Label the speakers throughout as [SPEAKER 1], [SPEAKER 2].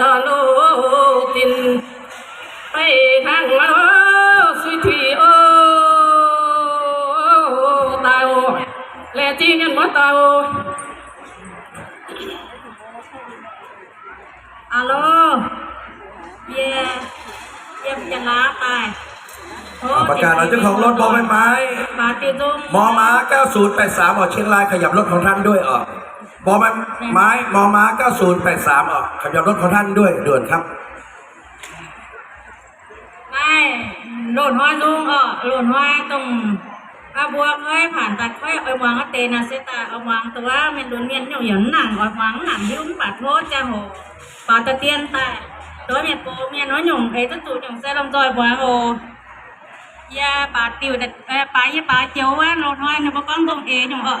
[SPEAKER 1] ทะลุตินไปทางมาสิทีโอเตาและที่เงินมาเตาฮัลโหลเย่เยี่ยมจะลาไปโอ้
[SPEAKER 2] ประกาศเราเจ้าของรถบอใบไม้
[SPEAKER 1] ปาติจุม
[SPEAKER 2] มอม้า9083ออกเชียงรายขยับรถของท่านด้วยออก บอใบไม้มอม้า9083ออกขยับรถของท่านด้วยด่วนครับ
[SPEAKER 1] ไม่หล่นห้อยลุงอะหล่นห้อยตรงอาบัวค่อยผ่านตัดค่อยเอาวางก็เตนะเสตาเอาวางตัวเมันโดนเมียนเหนียวหยันหนังเอาวางหนังยุ่งปาดโทษจะโหปาตะเตียนตายตัวเมียโกเมียน้อยหยุ่งไอ้ตัวตู่หยุ่งใส่ลำจอยบัวโหยาปาติวแต่ปลายาปลาเจียวว่าหล่นห้อยเนี่ยบ่ก้องตรงเอหยุ่งอะ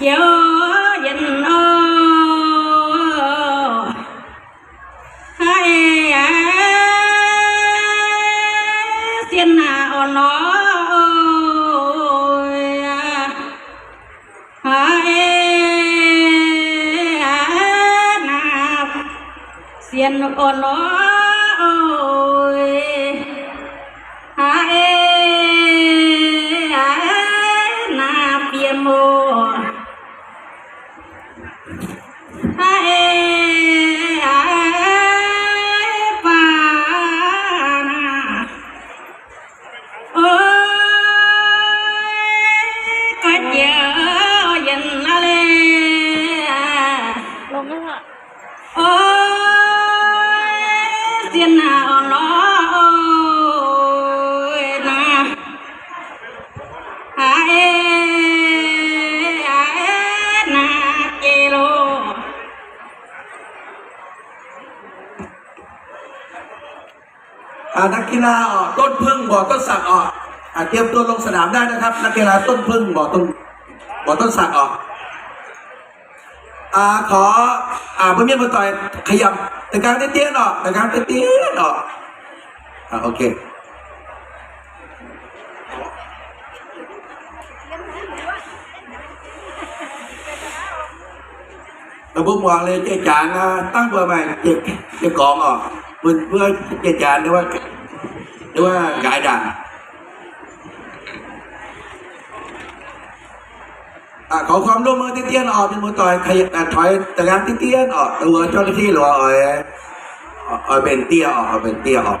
[SPEAKER 1] gió dình ô. Hai à xin à ô nó Hãy subscribe cho kênh Ghiền Mì Gõ Để không bỏ lỡ những video hấp dẫn. อ่านักกี
[SPEAKER 2] ฬาออกต้นพึ่งบ่อต้นสักออกอ่าเตรียมตัวลงสนามได้นะครับ นักกีฬาต้นพึ่งบ่อต้นบ่อต้นสักออกอ่าขออ่าเพื่อนเพื่อนต่อยขยับแต่กลางเตี้ยๆออกแต่กลางเตี้ยๆออกอ่าโอเคระบบวางเลยเจ๊จางตั้งเบอร์ใหม่เจ๊เจ๊กองออก เพื่อเพื่อเจจานหรือว่าหรือว่ากายด่างอะขอความร่วมมือเตี้ยนๆออกเป็นมือต่อยขยับอะถอยแต่งานเตี้ยนๆออกตัวเจ้าหน้าที่หรือว่าเอ่อยเอ่อยเป็นเตี้ยออกเอาเป็นเตี้ยออก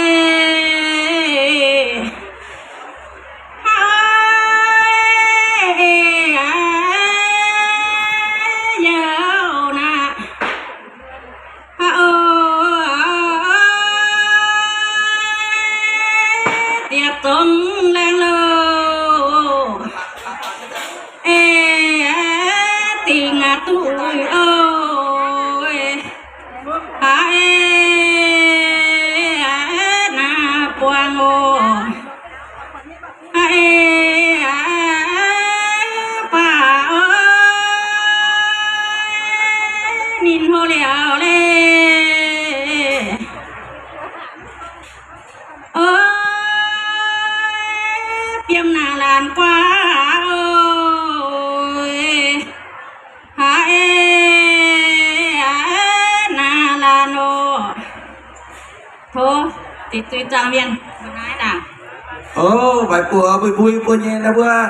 [SPEAKER 2] thì tôi trang viên, bữa nay nào? Ồ, bài của bùi vui của nhà là bữa?